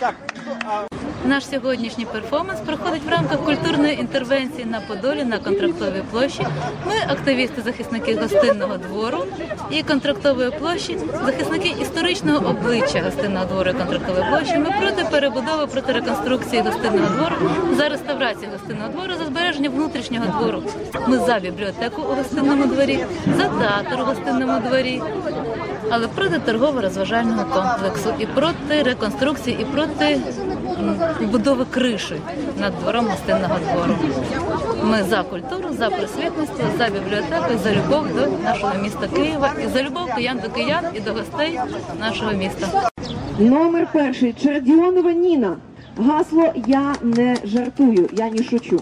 Так, а... Наш сьогоднішній перформанс проходить в рамках культурної інтервенції на Подолі на контрактовій площі. Ми активісти, захисники гостинного двору і контрактової площі, захисники історичного обличчя гостинного двору і контрактової площі. Ми проти перебудови, проти реконструкції гостинного двору, за реставрацію гостинного двору, за збереження внутрішнього двору. Ми за бібліотеку у гостинному дворі, за театр у гостинному дворі, але проти торгово-розважального комплексу і проти реконструкції, і проти будови криші над двором гостинного двору. Ми за культуру, за просвітництво, за бібліотеку, за любов до нашого міста Києва і за любов киян до киян і до гостей нашого міста. Номер перший Чердіонова Ніна. Гасло Я не жартую, я не шучу.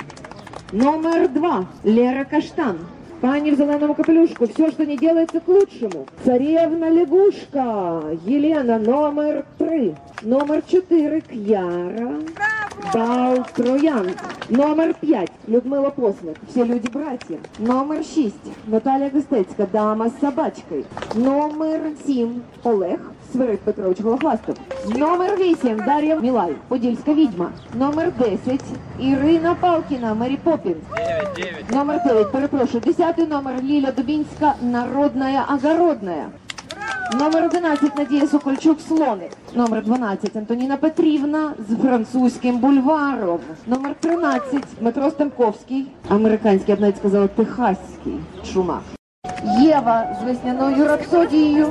Номер два Лера Каштан. Пані в зеленому капелюшку, все, что не делается к лучшему. Царевна лягушка. Елена, номер три. Номер четыре, Кьяра. К'яра. Бал Троян. Номер п'ять Людмила Посник. Всі люди братья. Номер шість Наталя Гостецька. Дама з собачкою. Номер сім Олег Свирид Петрович Голохвастов. Номер вісім Дар'я Мілай. Подільська відьма. Номер десять Ірина Палкіна. Мері Поппінс. Номер 9, перепрошую. Десятый номер Лиля Дубинска, Народная Огородная. Номер 11 Надія Сокольчук Слоник. Номер 12 Антоніна Петрівна з французьким бульваром. Номер 13 Дмитро Стемковський. Американський, я б навіть сказала, техаський шумак. Єва з весняною рапсодією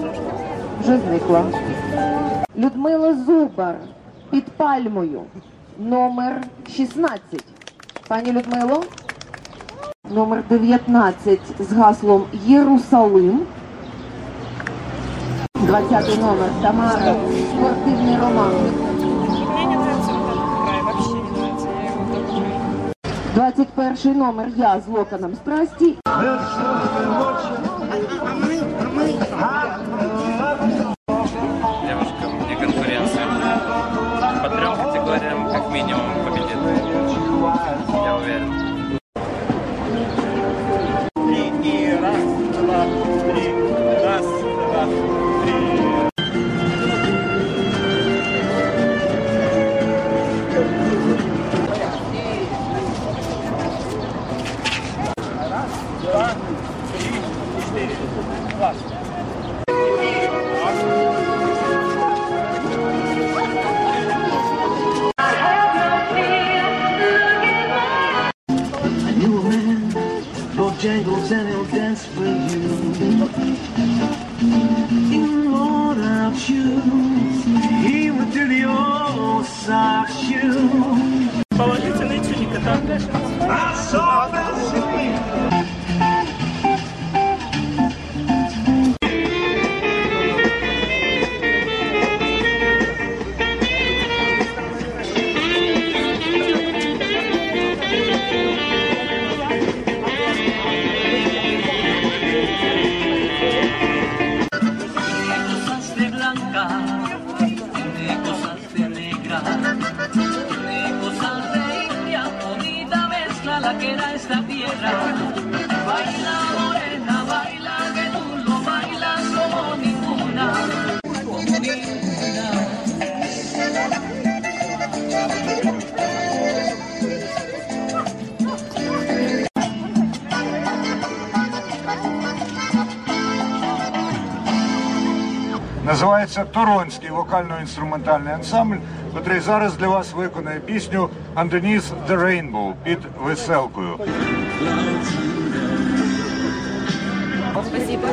вже зникла. Людмила Зубар під пальмою. Номер 16. Пані Людмило. Номер 19 з гаслом Єрусалим. 20 номер Тамара. Спортивний роман. Мне не нравится вот этот край, вообще не нравится, я его только люблю. 21 номер Я з локоном страсті. 2, 3, 4, 4. jangles and he'll dance for you. In Lord, I choose. He would do the old soft shoe. La que da esta tierra. Baila morena, baila que tú lo bailas como ninguna, como ninguna. Називається Торонський вокально-інструментальний ансамбль, котрий зараз для вас виконає пісню Анденіс The Rainbow» під веселкою. Спасибо.